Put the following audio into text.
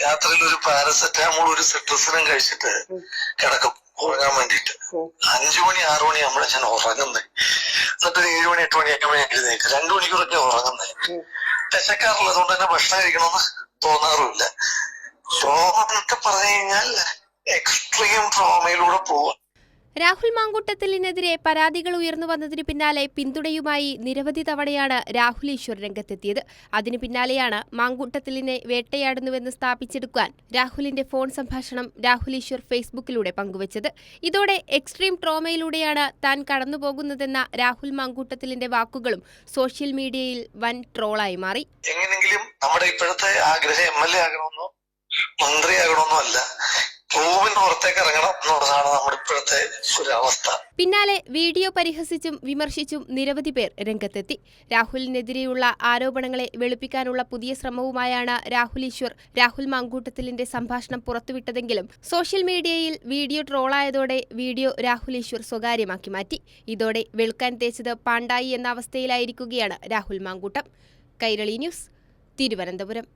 രാത്രിയിൽ ഒരു പാരസെറ്റാമോൾ ഒരു സിട്രസിനും കഴിച്ചിട്ട് കിടക്കും ഉറങ്ങാൻ വേണ്ടിട്ട് അഞ്ചു മണി ആറു മണി നമ്മളെ ഞാൻ ഉറങ്ങുന്നത് എന്നിട്ട് ഏഴു മണി എട്ട് മണി എട്ട് മണി എഴുന്നേക്ക് രണ്ടു മണിക്കൂറൊക്കെ ഉറങ്ങുന്നത് വിശക്കാറുള്ളത് കൊണ്ട് തന്നെ ഭക്ഷണം കഴിക്കണമെന്ന് തോന്നാറുമില്ല. ട്രോമ പറഞ്ഞു കഴിഞ്ഞാൽ എക്സ്ട്രീം ട്രോമയിലൂടെ പോവുക രാഹുൽ മാങ്കൂട്ടത്തിലിനെതിരെ പരാതികൾ ഉയർന്നു വന്നതിന് പിന്നാലെ പിന്തുണയുമായി നിരവധി തവണയാണ് രാഹുൽ ഈശ്വർ രംഗത്തെത്തിയത്. അതിനു പിന്നാലെയാണ് മാങ്കൂട്ടത്തിലിനെ വേട്ടയാടുന്നുവെന്ന് സ്ഥാപിച്ചെടുക്കാൻ രാഹുലിന്റെ ഫോൺ സംഭാഷണം രാഹുൽ ഈശ്വർ ഫേസ്ബുക്കിലൂടെ പങ്കുവച്ചത്. ഇതോടെ എക്സ്ട്രീം ട്രോമയിലൂടെയാണ് താൻ കടന്നുപോകുന്നതെന്ന രാഹുൽ മാങ്കൂട്ടത്തിലിന്റെ വാക്കുകളും സോഷ്യൽ മീഡിയയിൽ വൻ ട്രോളായി മാറി. എങ്ങനെങ്കിലും നമ്മുടെ ഇപ്പോഴത്തെ ആഗ്രഹം എം എൽ എ ആകണമെന്നോ മന്ത്രിയാകണമെന്നോ അല്ല ഇപ്പോഴത്തെ പിന്നാലെ വീഡിയോ പരിഹസിച്ചും വിമർശിച്ചും നിരവധി പേർ രംഗത്തെത്തി. രാഹുലിനെതിരെയുള്ള ആരോപണങ്ങളെ വെളുപ്പിക്കാനുള്ള പുതിയ ശ്രമവുമായാണ് രാഹുൽ ഈശ്വർ രാഹുൽ മാങ്കൂട്ടത്തിലിന്റെ സംഭാഷണം പുറത്തുവിട്ടതെങ്കിലും സോഷ്യൽ മീഡിയയിൽ വീഡിയോ ട്രോളായതോടെ വീഡിയോ രാഹുൽ ഈശ്വർ സ്വകാര്യമാക്കി മാറ്റി. ഇതോടെ വെളുക്കാൻ തേച്ചത് പാണ്ടായി എന്ന അവസ്ഥയിലായിരിക്കുകയാണ് രാഹുൽ മാങ്കൂട്ടം. കൈരളി ന്യൂസ് തിരുവനന്തപുരം.